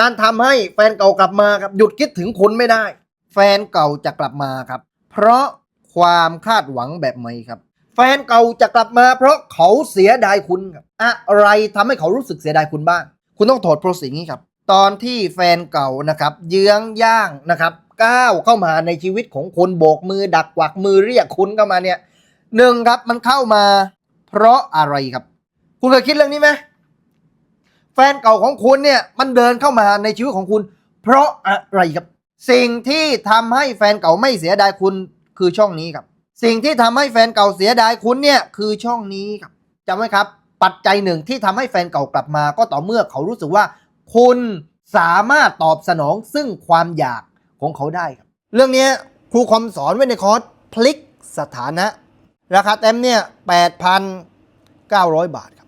การทำให้แฟนเก่ากลับมาครับหยุดคิดถึงคุณไม่ได้ แฟนเก่าจะกลับมาครับ เพราะความคาดหวังแบบใหม่ครับ แฟนเก่าจะกลับมา เพราะเขาเสียดายคุณครับอะไรทำให้เขารู้สึกเสียดายคุณบ้าง คุณต้องถอดโปรสิ่งนี้ครับ ตอนที่แฟนเก่านะครับ เยื้องย่างนะครับก้าวเข้ามาในชีวิตของคุณโบกมือดักกวักมือเรียกคุณเข้ามาเนี่ยหนึ่งครับมันเข้ามา เพราะอะไรครับ คุณเคยคิดเรื่องนี้ไหม ฟนเก่าของคุณเนี่ยมันเดินเข้ามาในชีวิตของคุณ เพราะอะไรครับ สิ่งที่ทำให้แฟนเก่าไม่เสียดายคุณคือช่องนี้ครับ สิ่งที่ทำให้แฟนเก่าเสียดายคุณเนี่ยคือช่องนี้ครับจำไว้ครับ ปัจจัยหนึ่งที่ทำให้แฟนเก่ากลับมา ก็ต่อเมื่อเขารู้สึกว่า คุณสามารถตอบสนองซึ่งความอยากของเขาได้ครับ เรื่องนี้ครูคอมสอนไว้ในคอร์สพลิกสถานะ ราคาเต็มเนี่ย8,900 บาทครับ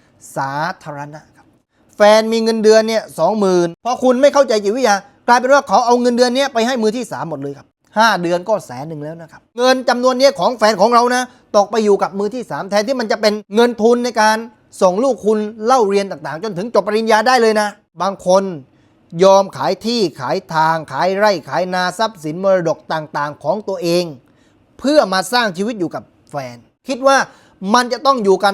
สาธารณะครับ แฟนมีเงินเดือนเนี่ยสองหมื่นพอคุณไม่เข้าใจจิตวิทยากลายเป็นว่าเขาเอาเงินเดือนเนี้ยไปให้มือที่สามหมดเลยครับห้าเดือนก็แสนหนึ่งแล้วนะครับ เงินจำนวนเนี้ยของแฟนของเรานะตกไปอยู่กับมือที่สามแทนที่มันจะเป็นเงินทุนในการส่งลูกคุณเล่าเรียนต่างๆ จนถึงจบปริญญาได้เลยนะ บางคนยอมขายที่ขายทาง ขายไร่ขายนาทรัพย์สินมรดกต่างๆ ของตัวเอง เพื่อมาสร้างชีวิตอยู่กับแฟน คิดว่ามันจะต้องอยู่กัน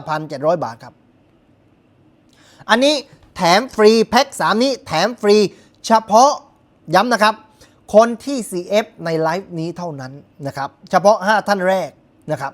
9,700 บาทครับ อันนี้แถมฟรีแพ็ค3 นี้แถมฟรีเฉพาะย้ำนะครับ คนที่ CF ในไลฟ์นี้เท่านั้นนะครับ เฉพาะ 5 ท่านแรกนะครับ